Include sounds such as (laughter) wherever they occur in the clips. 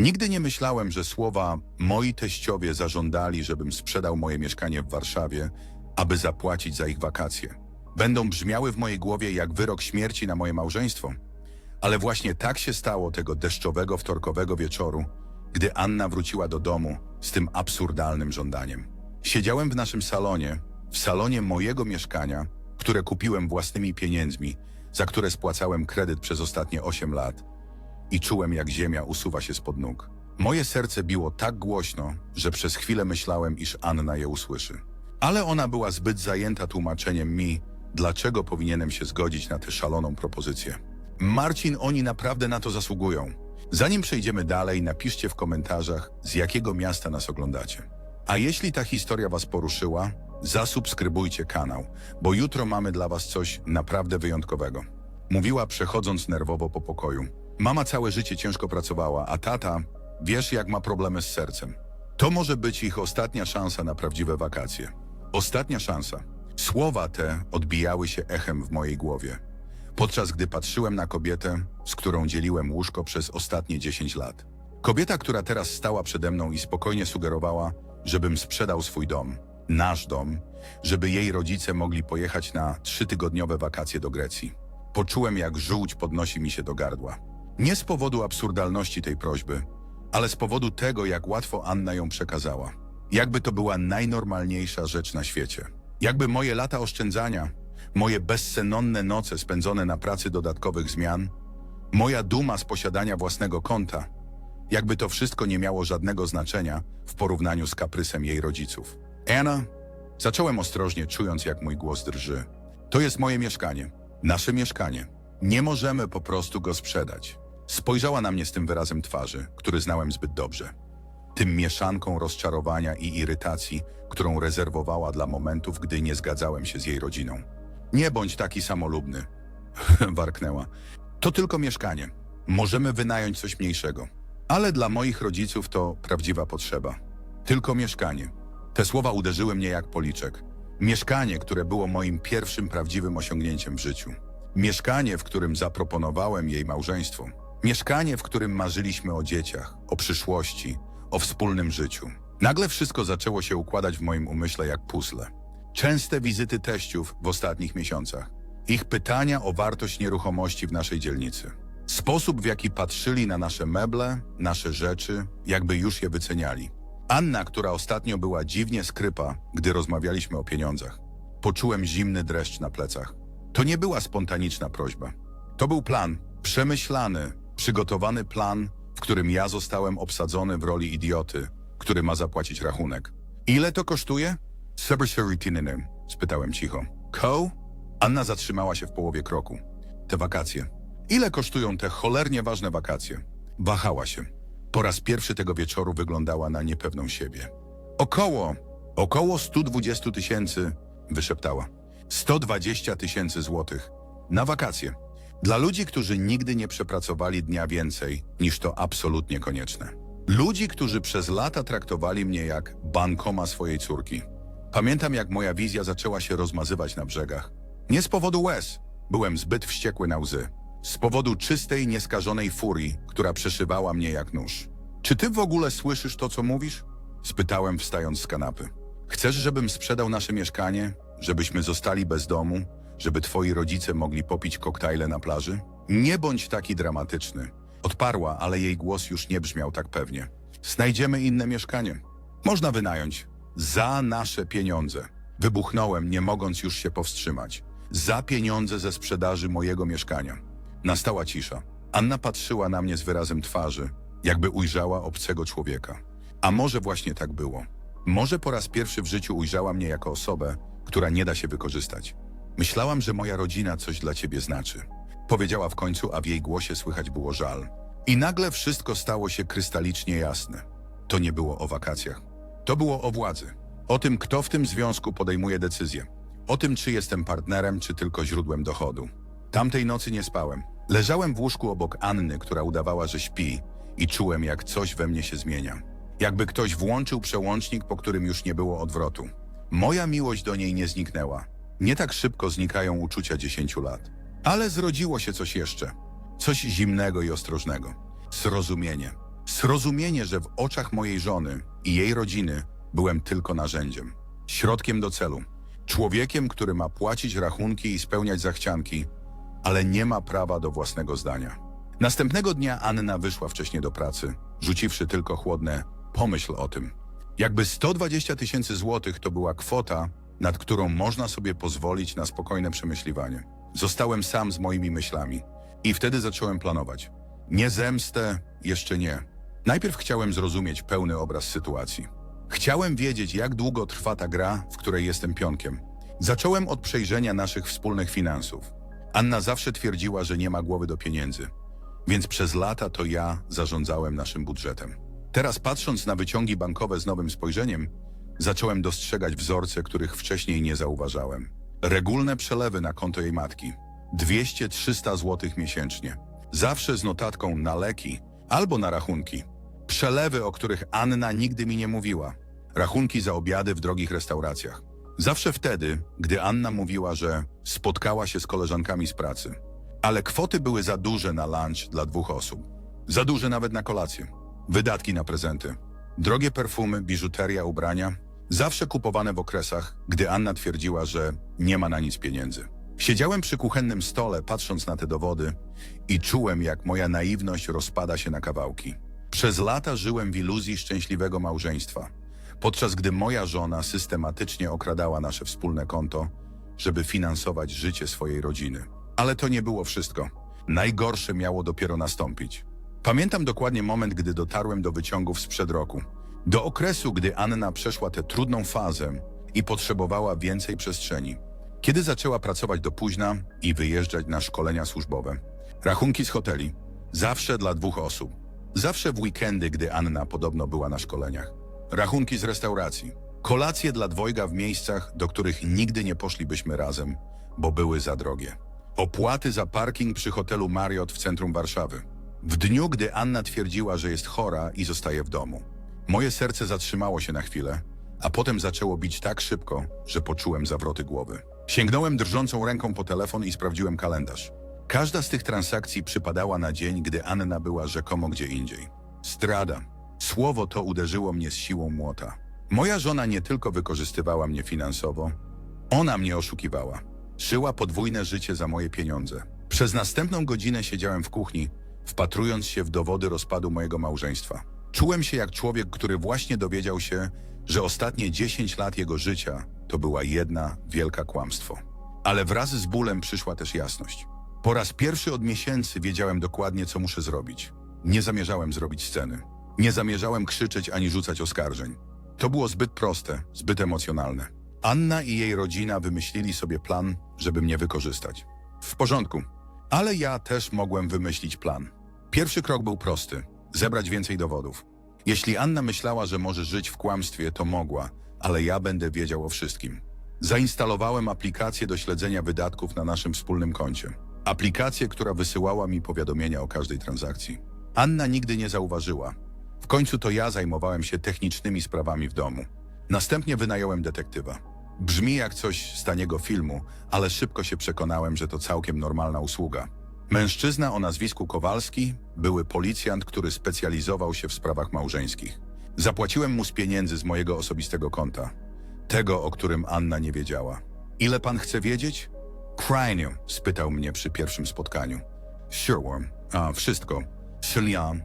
Nigdy nie myślałem, że słowa moi teściowie zażądali, żebym sprzedał moje mieszkanie w Warszawie, aby zapłacić za ich wakacje. Będą brzmiały w mojej głowie jak wyrok śmierci na moje małżeństwo. Ale właśnie tak się stało tego deszczowego wtorkowego wieczoru, gdy Anna wróciła do domu z tym absurdalnym żądaniem. Siedziałem w naszym salonie, w salonie mojego mieszkania, które kupiłem własnymi pieniędzmi, za które spłacałem kredyt przez ostatnie 8 lat i czułem, jak ziemia usuwa się spod nóg. Moje serce biło tak głośno, że przez chwilę myślałem, iż Anna je usłyszy. Ale ona była zbyt zajęta tłumaczeniem mi, dlaczego powinienem się zgodzić na tę szaloną propozycję. Marcin, oni naprawdę na to zasługują. Zanim przejdziemy dalej, napiszcie w komentarzach, z jakiego miasta nas oglądacie. A jeśli ta historia Was poruszyła, zasubskrybujcie kanał, bo jutro mamy dla Was coś naprawdę wyjątkowego. Mówiła przechodząc nerwowo po pokoju. Mama całe życie ciężko pracowała, a tata, wiesz jak ma problemy z sercem. To może być ich ostatnia szansa na prawdziwe wakacje. Ostatnia szansa. Słowa te odbijały się echem w mojej głowie, podczas gdy patrzyłem na kobietę, z którą dzieliłem łóżko przez ostatnie 10 lat. Kobieta, która teraz stała przede mną i spokojnie sugerowała, żebym sprzedał swój dom, nasz dom, żeby jej rodzice mogli pojechać na trzytygodniowe wakacje do Grecji. Poczułem, jak żółć podnosi mi się do gardła. Nie z powodu absurdalności tej prośby, ale z powodu tego, jak łatwo Anna ją przekazała. Jakby to była najnormalniejsza rzecz na świecie. Jakby moje lata oszczędzania, moje bezsenonne noce spędzone na pracy dodatkowych zmian, moja duma z posiadania własnego konta, jakby to wszystko nie miało żadnego znaczenia w porównaniu z kaprysem jej rodziców. Anna, zacząłem ostrożnie, czując jak mój głos drży. To jest moje mieszkanie, nasze mieszkanie. Nie możemy po prostu go sprzedać. Spojrzała na mnie z tym wyrazem twarzy, który znałem zbyt dobrze. Tym mieszanką rozczarowania i irytacji, którą rezerwowała dla momentów, gdy nie zgadzałem się z jej rodziną. Nie bądź taki samolubny, (laughs) warknęła. To tylko mieszkanie. Możemy wynająć coś mniejszego. Ale dla moich rodziców to prawdziwa potrzeba. Tylko mieszkanie. Te słowa uderzyły mnie jak policzek. Mieszkanie, które było moim pierwszym prawdziwym osiągnięciem w życiu. Mieszkanie, w którym zaproponowałem jej małżeństwo. Mieszkanie, w którym marzyliśmy o dzieciach, o przyszłości, o wspólnym życiu. Nagle wszystko zaczęło się układać w moim umyśle jak puzzle. Częste wizyty teściów w ostatnich miesiącach. Ich pytania o wartość nieruchomości w naszej dzielnicy. Sposób, w jaki patrzyli na nasze meble, nasze rzeczy, jakby już je wyceniali. Anna, która ostatnio była dziwnie skrypa, gdy rozmawialiśmy o pieniądzach. Poczułem zimny dreszcz na plecach. To nie była spontaniczna prośba. To był plan, przemyślany, przygotowany plan, w którym ja zostałem obsadzony w roli idioty, który ma zapłacić rachunek. Ile to kosztuje? Seberseritininem, spytałem cicho. Ko? Anna zatrzymała się w połowie kroku. Te wakacje. Ile kosztują te cholernie ważne wakacje? Wahała się. Po raz pierwszy tego wieczoru wyglądała na niepewną siebie. Około, około 120 tysięcy, wyszeptała. 120 tysięcy złotych. Na wakacje. Dla ludzi, którzy nigdy nie przepracowali dnia więcej niż to absolutnie konieczne. Ludzi, którzy przez lata traktowali mnie jak bankoma swojej córki. Pamiętam, jak moja wizja zaczęła się rozmazywać na brzegach. Nie z powodu łez. Byłem zbyt wściekły na łzy. Z powodu czystej, nieskażonej furii, która przeszywała mnie jak nóż. Czy ty w ogóle słyszysz to, co mówisz? Spytałem, wstając z kanapy. Chcesz, żebym sprzedał nasze mieszkanie? Żebyśmy zostali bez domu? Żeby twoi rodzice mogli popić koktajle na plaży? Nie bądź taki dramatyczny. Odparła, ale jej głos już nie brzmiał tak pewnie. Znajdziemy inne mieszkanie. Można wynająć. Za nasze pieniądze. Wybuchnąłem, nie mogąc już się powstrzymać. Za pieniądze ze sprzedaży mojego mieszkania. Nastała cisza. Anna patrzyła na mnie z wyrazem twarzy, jakby ujrzała obcego człowieka. A może właśnie tak było? Może po raz pierwszy w życiu ujrzała mnie jako osobę, która nie da się wykorzystać. Myślałam, że moja rodzina coś dla ciebie znaczy. Powiedziała w końcu, a w jej głosie słychać było żal. I nagle wszystko stało się krystalicznie jasne. To nie było o wakacjach. To było o władzy. O tym, kto w tym związku podejmuje decyzje. O tym, czy jestem partnerem, czy tylko źródłem dochodu. Tamtej nocy nie spałem. Leżałem w łóżku obok Anny, która udawała, że śpi i czułem, jak coś we mnie się zmienia. Jakby ktoś włączył przełącznik, po którym już nie było odwrotu. Moja miłość do niej nie zniknęła. Nie tak szybko znikają uczucia dziesięciu lat. Ale zrodziło się coś jeszcze. Coś zimnego i ostrożnego. Zrozumienie. Zrozumienie, że w oczach mojej żony i jej rodziny byłem tylko narzędziem, środkiem do celu, człowiekiem, który ma płacić rachunki i spełniać zachcianki, ale nie ma prawa do własnego zdania. Następnego dnia Anna wyszła wcześniej do pracy, rzuciwszy tylko chłodne pomyśl o tym. Jakby 120 tysięcy złotych to była kwota, nad którą można sobie pozwolić na spokojne przemyśliwanie. Zostałem sam z moimi myślami i wtedy zacząłem planować. Nie zemstę, jeszcze nie. Najpierw chciałem zrozumieć pełny obraz sytuacji. Chciałem wiedzieć, jak długo trwa ta gra, w której jestem pionkiem. Zacząłem od przejrzenia naszych wspólnych finansów. Anna zawsze twierdziła, że nie ma głowy do pieniędzy, więc przez lata to ja zarządzałem naszym budżetem. Teraz patrząc na wyciągi bankowe z nowym spojrzeniem, zacząłem dostrzegać wzorce, których wcześniej nie zauważałem. Regulne przelewy na konto jej matki. 200-300 zł miesięcznie. Zawsze z notatką na leki albo na rachunki. Przelewy, o których Anna nigdy mi nie mówiła. Rachunki za obiady w drogich restauracjach. Zawsze wtedy, gdy Anna mówiła, że spotkała się z koleżankami z pracy. Ale kwoty były za duże na lunch dla dwóch osób. Za duże nawet na kolację. Wydatki na prezenty. Drogie perfumy, biżuteria, ubrania. Zawsze kupowane w okresach, gdy Anna twierdziła, że nie ma na nic pieniędzy. Siedziałem przy kuchennym stole, patrząc na te dowody i czułem, jak moja naiwność rozpada się na kawałki. Przez lata żyłem w iluzji szczęśliwego małżeństwa, podczas gdy moja żona systematycznie okradała nasze wspólne konto, żeby finansować życie swojej rodziny. Ale to nie było wszystko. Najgorsze miało dopiero nastąpić. Pamiętam dokładnie moment, gdy dotarłem do wyciągów sprzed roku. Do okresu, gdy Anna przeszła tę trudną fazę i potrzebowała więcej przestrzeni. Kiedy zaczęła pracować do późna i wyjeżdżać na szkolenia służbowe. Rachunki z hoteli. Zawsze dla dwóch osób. Zawsze w weekendy, gdy Anna podobno była na szkoleniach. Rachunki z restauracji. Kolacje dla dwojga w miejscach, do których nigdy nie poszlibyśmy razem, bo były za drogie. Opłaty za parking przy hotelu Marriott w centrum Warszawy. W dniu, gdy Anna twierdziła, że jest chora i zostaje w domu. Moje serce zatrzymało się na chwilę, a potem zaczęło bić tak szybko, że poczułem zawroty głowy. Sięgnąłem drżącą ręką po telefon i sprawdziłem kalendarz. Każda z tych transakcji przypadała na dzień, gdy Anna była rzekomo gdzie indziej. Strada. Słowo to uderzyło mnie z siłą młota. Moja żona nie tylko wykorzystywała mnie finansowo, ona mnie oszukiwała. Szyła podwójne życie za moje pieniądze. Przez następną godzinę siedziałem w kuchni, wpatrując się w dowody rozpadu mojego małżeństwa. Czułem się jak człowiek, który właśnie dowiedział się, że ostatnie 10 lat jego życia to była jedna wielka kłamstwo. Ale wraz z bólem przyszła też jasność. Po raz pierwszy od miesięcy wiedziałem dokładnie, co muszę zrobić. Nie zamierzałem zrobić sceny. Nie zamierzałem krzyczeć ani rzucać oskarżeń. To było zbyt proste, zbyt emocjonalne. Anna i jej rodzina wymyślili sobie plan, żeby mnie wykorzystać. W porządku, ale ja też mogłem wymyślić plan. Pierwszy krok był prosty zebrać więcej dowodów. Jeśli Anna myślała, że może żyć w kłamstwie, to mogła, ale ja będę wiedział o wszystkim. Zainstalowałem aplikację do śledzenia wydatków na naszym wspólnym koncie. Aplikację, która wysyłała mi powiadomienia o każdej transakcji. Anna nigdy nie zauważyła. W końcu to ja zajmowałem się technicznymi sprawami w domu. Następnie wynająłem detektywa. Brzmi jak coś z taniego filmu, ale szybko się przekonałem, że to całkiem normalna usługa. Mężczyzna o nazwisku Kowalski, były policjant, który specjalizował się w sprawach małżeńskich. Zapłaciłem mu z pieniędzy z mojego osobistego konta. Tego, o którym Anna nie wiedziała. Ile pan chce wiedzieć? Cranium, spytał mnie przy pierwszym spotkaniu. Sure, worm. A, wszystko. Szylian.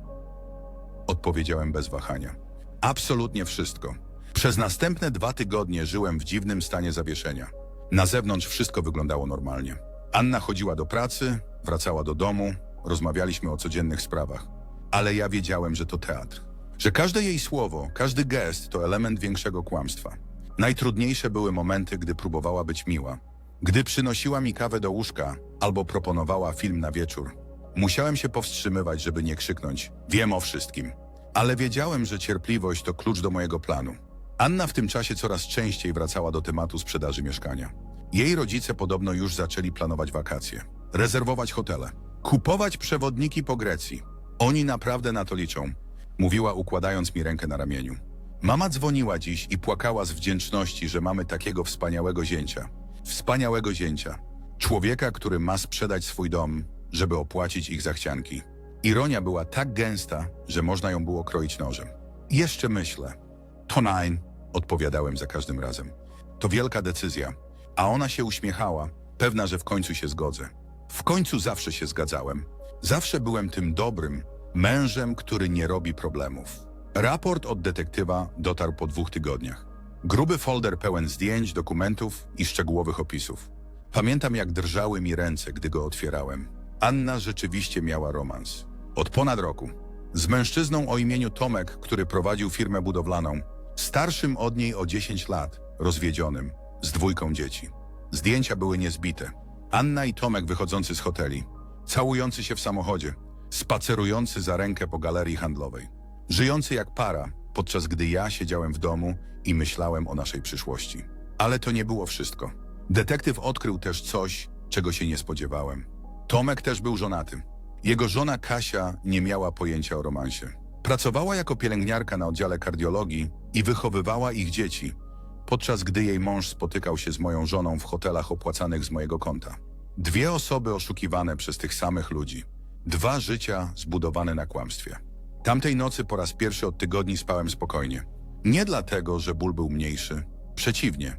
Odpowiedziałem bez wahania. Absolutnie wszystko. Przez następne dwa tygodnie żyłem w dziwnym stanie zawieszenia. Na zewnątrz wszystko wyglądało normalnie. Anna chodziła do pracy, wracała do domu, rozmawialiśmy o codziennych sprawach. Ale ja wiedziałem, że to teatr. Że każde jej słowo, każdy gest to element większego kłamstwa. Najtrudniejsze były momenty, gdy próbowała być miła. Gdy przynosiła mi kawę do łóżka albo proponowała film na wieczór. Musiałem się powstrzymywać, żeby nie krzyknąć wiem o wszystkim. Ale wiedziałem, że cierpliwość to klucz do mojego planu. Anna w tym czasie coraz częściej wracała do tematu sprzedaży mieszkania. Jej rodzice podobno już zaczęli planować wakacje, rezerwować hotele, kupować przewodniki po Grecji. Oni naprawdę na to liczą, mówiła układając mi rękę na ramieniu. Mama dzwoniła dziś i płakała z wdzięczności, że mamy takiego wspaniałego zięcia. Wspaniałego zięcia. Człowieka, który ma sprzedać swój dom, żeby opłacić ich zachcianki. Ironia była tak gęsta, że można ją było kroić nożem. Jeszcze myślę. To nine, odpowiadałem za każdym razem. To wielka decyzja. A ona się uśmiechała, pewna, że w końcu się zgodzę. W końcu zawsze się zgadzałem. Zawsze byłem tym dobrym mężem, który nie robi problemów. Raport od detektywa dotarł po dwóch tygodniach. Gruby folder pełen zdjęć, dokumentów i szczegółowych opisów. Pamiętam, jak drżały mi ręce, gdy go otwierałem. Anna rzeczywiście miała romans. Od ponad roku. Z mężczyzną o imieniu Tomek, który prowadził firmę budowlaną. Starszym od niej o 10 lat, rozwiedzionym, z dwójką dzieci. Zdjęcia były niezbite. Anna i Tomek wychodzący z hoteli, całujący się w samochodzie, spacerujący za rękę po galerii handlowej. Żyjący jak para, podczas gdy ja siedziałem w domu i myślałem o naszej przyszłości. Ale to nie było wszystko. Detektyw odkrył też coś, czego się nie spodziewałem. Tomek też był żonaty. Jego żona Kasia nie miała pojęcia o romansie. Pracowała jako pielęgniarka na oddziale kardiologii i wychowywała ich dzieci, podczas gdy jej mąż spotykał się z moją żoną w hotelach opłacanych z mojego konta. Dwie osoby oszukiwane przez tych samych ludzi. Dwa życia zbudowane na kłamstwie. Tamtej nocy po raz pierwszy od tygodni spałem spokojnie. Nie dlatego, że ból był mniejszy. Przeciwnie.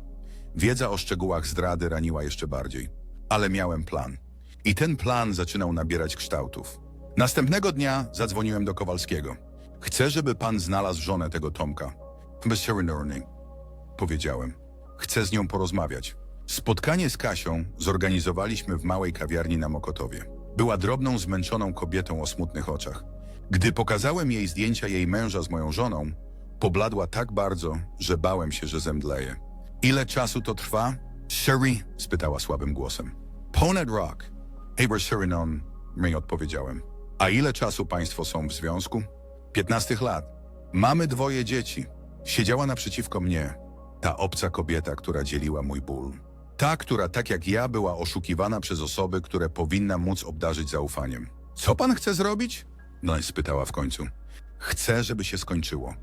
Wiedza o szczegółach zdrady raniła jeszcze bardziej. Ale miałem plan. I ten plan zaczynał nabierać kształtów. Następnego dnia zadzwoniłem do Kowalskiego. Chcę, żeby pan znalazł żonę tego Tomka. Mr. Norney, powiedziałem. Chcę z nią porozmawiać. Spotkanie z Kasią zorganizowaliśmy w małej kawiarni na Mokotowie. Była drobną, zmęczoną kobietą o smutnych oczach. Gdy pokazałem jej zdjęcia jej męża z moją żoną, pobladła tak bardzo, że bałem się, że zemdleje. Ile czasu to trwa? Sherry? spytała słabym głosem. Ponad rok. Eber Syrinon, my odpowiedziałem. A ile czasu państwo są w związku? 15 lat. Mamy dwoje dzieci. Siedziała naprzeciwko mnie, ta obca kobieta, która dzieliła mój ból. Ta, która tak jak ja była oszukiwana przez osoby, które powinna móc obdarzyć zaufaniem. Co pan chce zrobić? No, spytała w końcu. Chcę, żeby się skończyło.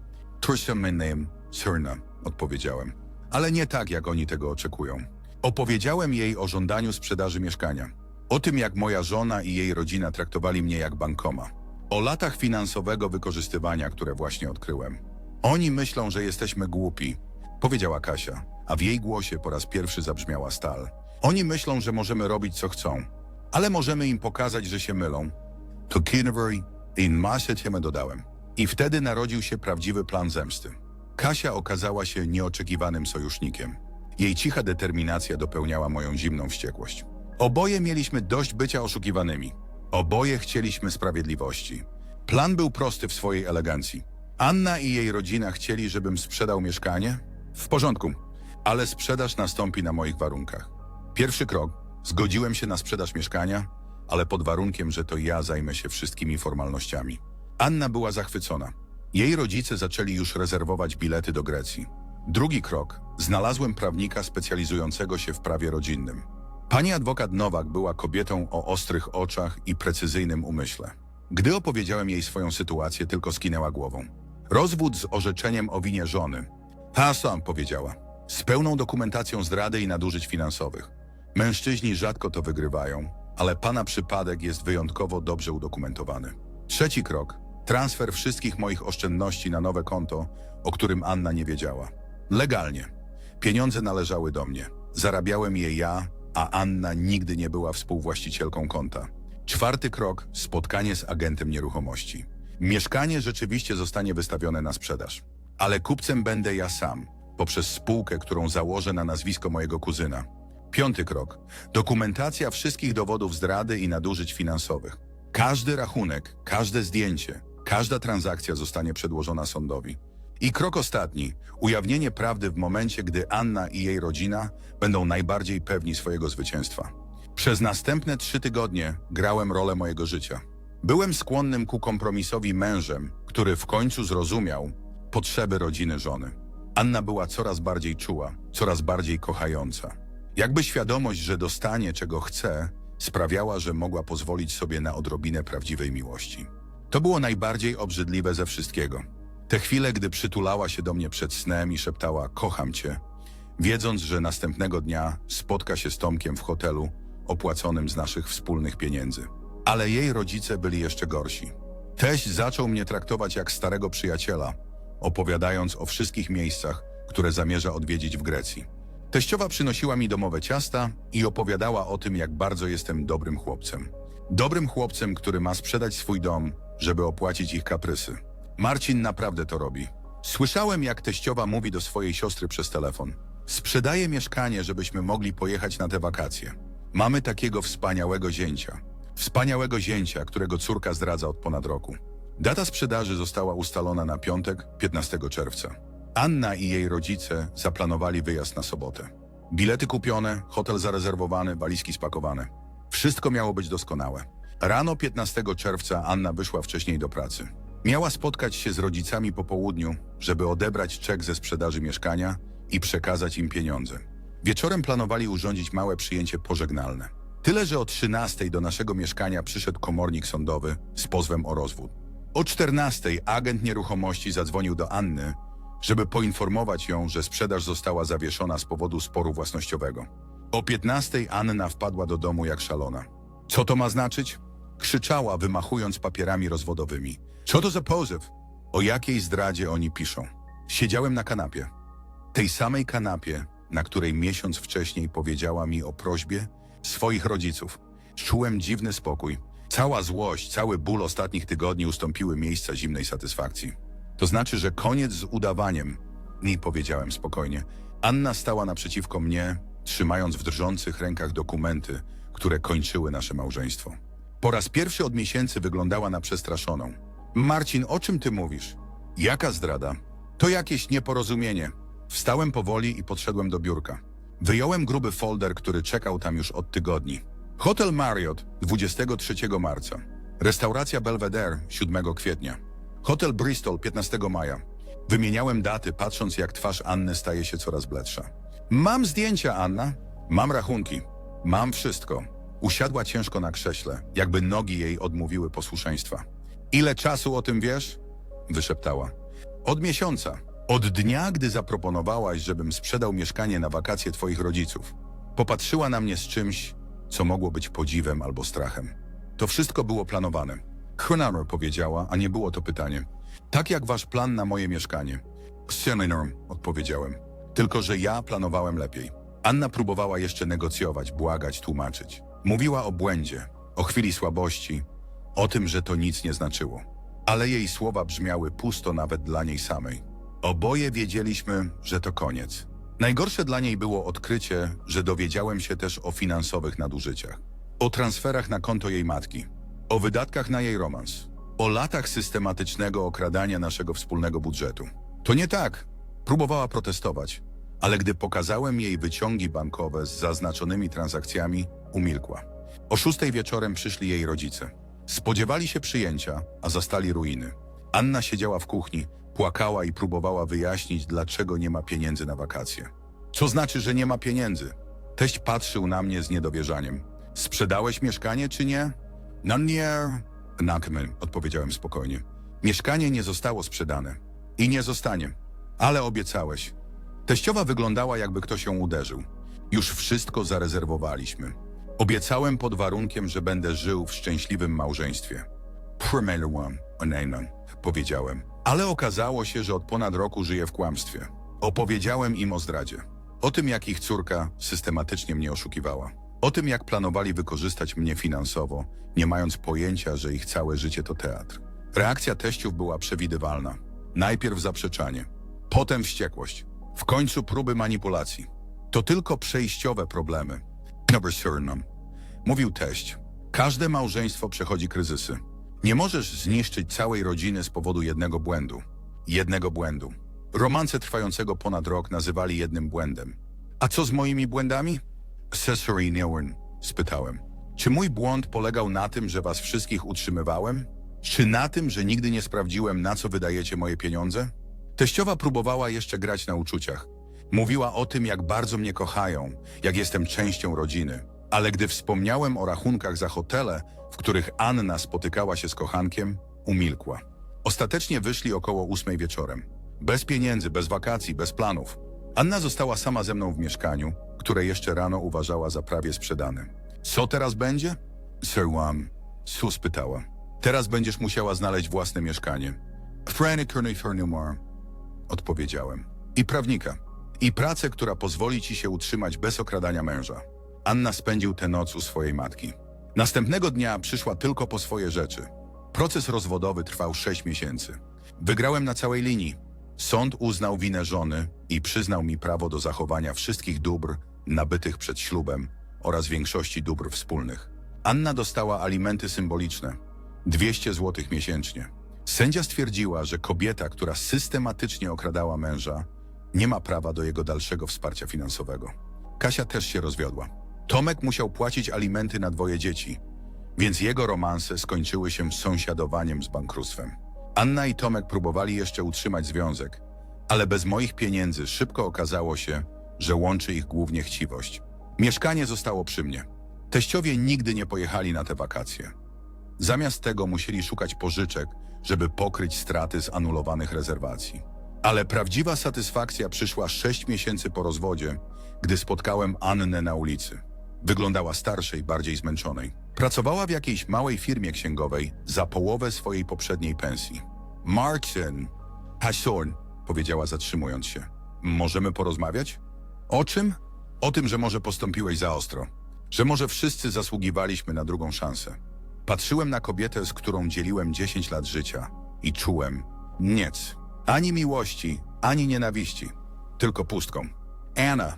Trusha my name, Syrna, odpowiedziałem. Ale nie tak, jak oni tego oczekują. Opowiedziałem jej o żądaniu sprzedaży mieszkania. O tym, jak moja żona i jej rodzina traktowali mnie jak bankoma. O latach finansowego wykorzystywania, które właśnie odkryłem. Oni myślą, że jesteśmy głupi, powiedziała Kasia, a w jej głosie po raz pierwszy zabrzmiała stal. Oni myślą, że możemy robić co chcą, ale możemy im pokazać, że się mylą. To Kinnery in masę ciemy dodałem. I wtedy narodził się prawdziwy plan zemsty. Kasia okazała się nieoczekiwanym sojusznikiem. Jej cicha determinacja dopełniała moją zimną wściekłość. Oboje mieliśmy dość bycia oszukiwanymi. Oboje chcieliśmy sprawiedliwości. Plan był prosty w swojej elegancji. Anna i jej rodzina chcieli, żebym sprzedał mieszkanie? W porządku, ale sprzedaż nastąpi na moich warunkach. Pierwszy krok. Zgodziłem się na sprzedaż mieszkania, ale pod warunkiem, że to ja zajmę się wszystkimi formalnościami. Anna była zachwycona. Jej rodzice zaczęli już rezerwować bilety do Grecji. Drugi krok. Znalazłem prawnika specjalizującego się w prawie rodzinnym. Pani adwokat Nowak była kobietą o ostrych oczach i precyzyjnym umyśle. Gdy opowiedziałem jej swoją sytuację, tylko skinęła głową. Rozwód z orzeczeniem o winie żony. Ha, sam powiedziała. Z pełną dokumentacją zdrady i nadużyć finansowych. Mężczyźni rzadko to wygrywają, ale pana przypadek jest wyjątkowo dobrze udokumentowany. Trzeci krok. Transfer wszystkich moich oszczędności na nowe konto, o którym Anna nie wiedziała. Legalnie. Pieniądze należały do mnie. Zarabiałem je ja, a Anna nigdy nie była współwłaścicielką konta. Czwarty krok. Spotkanie z agentem nieruchomości. Mieszkanie rzeczywiście zostanie wystawione na sprzedaż. Ale kupcem będę ja sam, poprzez spółkę, którą założę na nazwisko mojego kuzyna. Piąty krok. Dokumentacja wszystkich dowodów zdrady i nadużyć finansowych. Każdy rachunek, każde zdjęcie, każda transakcja zostanie przedłożona sądowi. I krok ostatni. Ujawnienie prawdy w momencie, gdy Anna i jej rodzina będą najbardziej pewni swojego zwycięstwa. Przez następne trzy tygodnie grałem rolę mojego życia. Byłem skłonnym ku kompromisowi mężem, który w końcu zrozumiał potrzeby rodziny żony. Anna była coraz bardziej czuła, coraz bardziej kochająca. Jakby świadomość, że dostanie czego chce, sprawiała, że mogła pozwolić sobie na odrobinę prawdziwej miłości. To było najbardziej obrzydliwe ze wszystkiego. Te chwile, gdy przytulała się do mnie przed snem i szeptała kocham cię, wiedząc, że następnego dnia spotka się z Tomkiem w hotelu opłaconym z naszych wspólnych pieniędzy. Ale jej rodzice byli jeszcze gorsi. Teść zaczął mnie traktować jak starego przyjaciela, opowiadając o wszystkich miejscach, które zamierza odwiedzić w Grecji. Teściowa przynosiła mi domowe ciasta i opowiadała o tym, jak bardzo jestem dobrym chłopcem. Dobrym chłopcem, który ma sprzedać swój dom, żeby opłacić ich kaprysy. Marcin naprawdę to robi. Słyszałem, jak teściowa mówi do swojej siostry przez telefon. Sprzedaję mieszkanie, żebyśmy mogli pojechać na te wakacje. Mamy takiego wspaniałego zięcia. Wspaniałego zięcia, którego córka zdradza od ponad roku. Data sprzedaży została ustalona na piątek, 15 czerwca. Anna i jej rodzice zaplanowali wyjazd na sobotę. Bilety kupione, hotel zarezerwowany, walizki spakowane. Wszystko miało być doskonałe. Rano 15 czerwca Anna wyszła wcześniej do pracy. Miała spotkać się z rodzicami po południu, żeby odebrać czek ze sprzedaży mieszkania i przekazać im pieniądze. Wieczorem planowali urządzić małe przyjęcie pożegnalne. Tyle, że o 13 do naszego mieszkania przyszedł komornik sądowy z pozwem o rozwód. O 14 agent nieruchomości zadzwonił do Anny, żeby poinformować ją, że sprzedaż została zawieszona z powodu sporu własnościowego. O 15 Anna wpadła do domu jak szalona. Co to ma znaczyć? Krzyczała, wymachując papierami rozwodowymi. Co to za pozew? O jakiej zdradzie oni piszą? Siedziałem na kanapie. Tej samej kanapie, na której miesiąc wcześniej powiedziała mi o prośbie swoich rodziców. Czułem dziwny spokój. Cała złość, cały ból ostatnich tygodni ustąpiły miejsca zimnej satysfakcji. To znaczy, że koniec z udawaniem. Nie powiedziałem spokojnie. Anna stała naprzeciwko mnie, trzymając w drżących rękach dokumenty, które kończyły nasze małżeństwo. Po raz pierwszy od miesięcy wyglądała na przestraszoną. Marcin, o czym ty mówisz? Jaka zdrada? To jakieś nieporozumienie. Wstałem powoli i podszedłem do biurka. Wyjąłem gruby folder, który czekał tam już od tygodni. Hotel Marriott 23 marca. Restauracja Belvedere 7 kwietnia. Hotel Bristol 15 maja. Wymieniałem daty, patrząc jak twarz Anny staje się coraz bledsza. Mam zdjęcia, Anna. Mam rachunki. Mam wszystko. Usiadła ciężko na krześle, jakby nogi jej odmówiły posłuszeństwa. Ile czasu o tym wiesz? Wyszeptała. Od miesiąca. Od dnia, gdy zaproponowałaś, żebym sprzedał mieszkanie na wakacje twoich rodziców. Popatrzyła na mnie z czymś, co mogło być podziwem albo strachem. To wszystko było planowane. Chronaror powiedziała, a nie było to pytanie. Tak jak wasz plan na moje mieszkanie. Senator, odpowiedziałem. Tylko, że ja planowałem lepiej. Anna próbowała jeszcze negocjować, błagać, tłumaczyć. Mówiła o błędzie, o chwili słabości, o tym, że to nic nie znaczyło. Ale jej słowa brzmiały pusto nawet dla niej samej. Oboje wiedzieliśmy, że to koniec. Najgorsze dla niej było odkrycie, że dowiedziałem się też o finansowych nadużyciach. O transferach na konto jej matki. O wydatkach na jej romans. O latach systematycznego okradania naszego wspólnego budżetu. To nie tak. Próbowała protestować, ale gdy pokazałem jej wyciągi bankowe z zaznaczonymi transakcjami, umilkła. O szóstej wieczorem przyszli jej rodzice. Spodziewali się przyjęcia, a zastali ruiny. Anna siedziała w kuchni, płakała i próbowała wyjaśnić, dlaczego nie ma pieniędzy na wakacje. Co znaczy, że nie ma pieniędzy? Teść patrzył na mnie z niedowierzaniem. Sprzedałeś mieszkanie, czy nie? No nie. Nakmy, odpowiedziałem spokojnie. Mieszkanie nie zostało sprzedane. I nie zostanie. Ale obiecałeś. Teściowa wyglądała, jakby ktoś ją uderzył. Już wszystko zarezerwowaliśmy. Obiecałem pod warunkiem, że będę żył w szczęśliwym małżeństwie. Promeliłam, Onejnon, powiedziałem. Ale okazało się, że od ponad roku żyję w kłamstwie. Opowiedziałem im o zdradzie. O tym, jak ich córka systematycznie mnie oszukiwała. O tym, jak planowali wykorzystać mnie finansowo, nie mając pojęcia, że ich całe życie to teatr. Reakcja teściów była przewidywalna. Najpierw zaprzeczanie, potem wściekłość, w końcu próby manipulacji. To tylko przejściowe problemy. Dobry surnam. Mówił teść. Każde małżeństwo przechodzi kryzysy. Nie możesz zniszczyć całej rodziny z powodu jednego błędu. Jednego błędu. Romanse trwającego ponad rok nazywali jednym błędem. A co z moimi błędami? Cesary Newen, spytałem. Czy mój błąd polegał na tym, że was wszystkich utrzymywałem? Czy na tym, że nigdy nie sprawdziłem, na co wydajecie moje pieniądze? Teściowa próbowała jeszcze grać na uczuciach. Mówiła o tym, jak bardzo mnie kochają, jak jestem częścią rodziny. Ale gdy wspomniałem o rachunkach za hotele, w których Anna spotykała się z kochankiem, umilkła. Ostatecznie wyszli około ósmej wieczorem. Bez pieniędzy, bez wakacji, bez planów. Anna została sama ze mną w mieszkaniu, które jeszcze rano uważała za prawie sprzedane. Co teraz będzie? Sir Wam, Su spytała. Teraz będziesz musiała znaleźć własne mieszkanie. Franny Furnumar, odpowiedziałem. I prawnika. I pracę, która pozwoli ci się utrzymać bez okradania męża. Anna spędził tę noc u swojej matki. Następnego dnia przyszła tylko po swoje rzeczy. Proces rozwodowy trwał sześć miesięcy. Wygrałem na całej linii. Sąd uznał winę żony i przyznał mi prawo do zachowania wszystkich dóbr nabytych przed ślubem oraz większości dóbr wspólnych. Anna dostała alimenty symboliczne 200 zł miesięcznie. Sędzia stwierdziła, że kobieta, która systematycznie okradała męża, nie ma prawa do jego dalszego wsparcia finansowego. Kasia też się rozwiodła. Tomek musiał płacić alimenty na dwoje dzieci, więc jego romanse skończyły się sąsiadowaniem z bankructwem. Anna i Tomek próbowali jeszcze utrzymać związek, ale bez moich pieniędzy szybko okazało się, że łączy ich głównie chciwość. Mieszkanie zostało przy mnie. Teściowie nigdy nie pojechali na te wakacje. Zamiast tego musieli szukać pożyczek, żeby pokryć straty z anulowanych rezerwacji. Ale prawdziwa satysfakcja przyszła sześć miesięcy po rozwodzie, gdy spotkałem Annę na ulicy. Wyglądała starszej, bardziej zmęczonej. Pracowała w jakiejś małej firmie księgowej za połowę swojej poprzedniej pensji. Martin, Hasson, powiedziała zatrzymując się. Możemy porozmawiać? O czym? O tym, że może postąpiłeś za ostro. Że może wszyscy zasługiwaliśmy na drugą szansę. Patrzyłem na kobietę, z którą dzieliłem 10 lat życia i czułem nic. Ani miłości, ani nienawiści. Tylko pustką. Anna,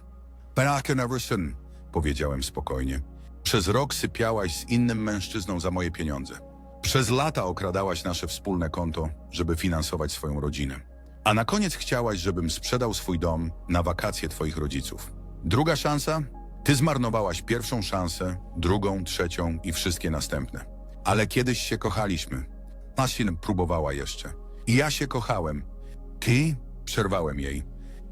Barack Neverson, powiedziałem spokojnie. Przez rok sypiałaś z innym mężczyzną za moje pieniądze. Przez lata okradałaś nasze wspólne konto, żeby finansować swoją rodzinę. A na koniec chciałaś, żebym sprzedał swój dom na wakacje twoich rodziców. Druga szansa? Ty zmarnowałaś pierwszą szansę, drugą, trzecią i wszystkie następne. Ale kiedyś się kochaliśmy. Masin próbowała jeszcze. I ja się kochałem. Ty? Przerwałem jej.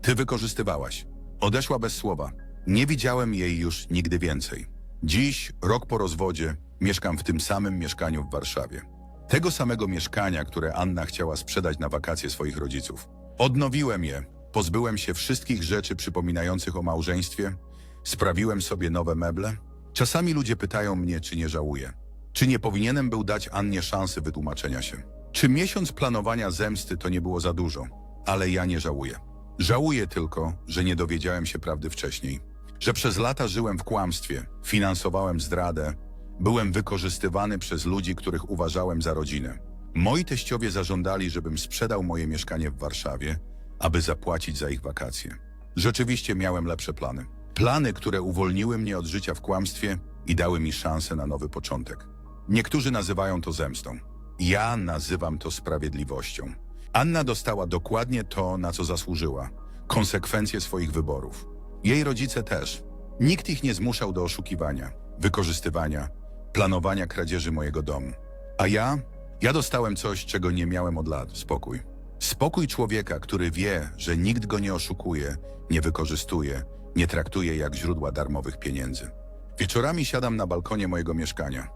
Ty wykorzystywałaś. Odeszła bez słowa. Nie widziałem jej już nigdy więcej. Dziś, rok po rozwodzie, mieszkam w tym samym mieszkaniu w Warszawie. Tego samego mieszkania, które Anna chciała sprzedać na wakacje swoich rodziców. Odnowiłem je, pozbyłem się wszystkich rzeczy przypominających o małżeństwie, sprawiłem sobie nowe meble. Czasami ludzie pytają mnie, czy nie żałuję. Czy nie powinienem był dać Annie szansy wytłumaczenia się? Czy miesiąc planowania zemsty to nie było za dużo? Ale ja nie żałuję. Żałuję tylko, że nie dowiedziałem się prawdy wcześniej. Że przez lata żyłem w kłamstwie, finansowałem zdradę, byłem wykorzystywany przez ludzi, których uważałem za rodzinę. Moi teściowie zażądali, żebym sprzedał moje mieszkanie w Warszawie, aby zapłacić za ich wakacje. Rzeczywiście miałem lepsze plany. Plany, które uwolniły mnie od życia w kłamstwie i dały mi szansę na nowy początek. Niektórzy nazywają to zemstą. Ja nazywam to sprawiedliwością. Anna dostała dokładnie to, na co zasłużyła konsekwencje swoich wyborów. Jej rodzice też. Nikt ich nie zmuszał do oszukiwania, wykorzystywania, planowania kradzieży mojego domu. A ja? Ja dostałem coś, czego nie miałem od lat spokój. Spokój człowieka, który wie, że nikt go nie oszukuje, nie wykorzystuje, nie traktuje jak źródła darmowych pieniędzy. Wieczorami siadam na balkonie mojego mieszkania.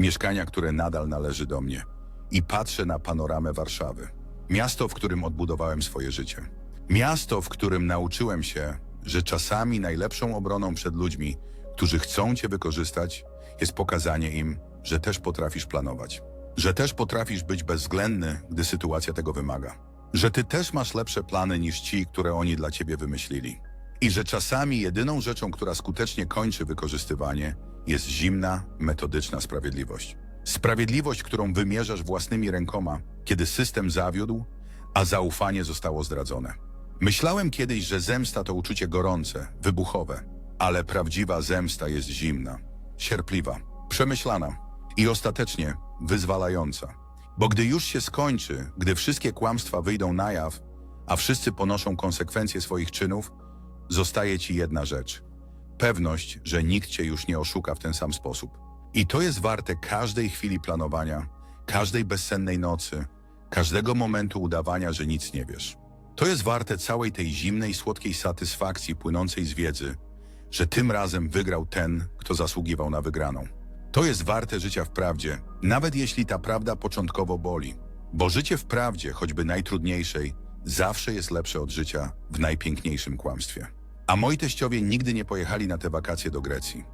Mieszkania, które nadal należy do mnie. I patrzę na panoramę Warszawy. Miasto, w którym odbudowałem swoje życie. Miasto, w którym nauczyłem się, że czasami najlepszą obroną przed ludźmi, którzy chcą cię wykorzystać, jest pokazanie im, że też potrafisz planować. Że też potrafisz być bezwzględny, gdy sytuacja tego wymaga. Że ty też masz lepsze plany niż ci, które oni dla ciebie wymyślili. I że czasami jedyną rzeczą, która skutecznie kończy wykorzystywanie, jest zimna, metodyczna sprawiedliwość. Sprawiedliwość, którą wymierzasz własnymi rękoma, kiedy system zawiódł, a zaufanie zostało zdradzone. Myślałem kiedyś, że zemsta to uczucie gorące, wybuchowe, ale prawdziwa zemsta jest zimna, cierpliwa, przemyślana i ostatecznie wyzwalająca. Bo gdy już się skończy, gdy wszystkie kłamstwa wyjdą na jaw, a wszyscy ponoszą konsekwencje swoich czynów, zostaje ci jedna rzecz. Pewność, że nikt cię już nie oszuka w ten sam sposób. I to jest warte każdej chwili planowania, każdej bezsennej nocy, każdego momentu udawania, że nic nie wiesz. To jest warte całej tej zimnej, słodkiej satysfakcji płynącej z wiedzy, że tym razem wygrał ten, kto zasługiwał na wygraną. To jest warte życia w prawdzie, nawet jeśli ta prawda początkowo boli. Bo życie w prawdzie, choćby najtrudniejszej, zawsze jest lepsze od życia w najpiękniejszym kłamstwie. A moi teściowie nigdy nie pojechali na te wakacje do Grecji.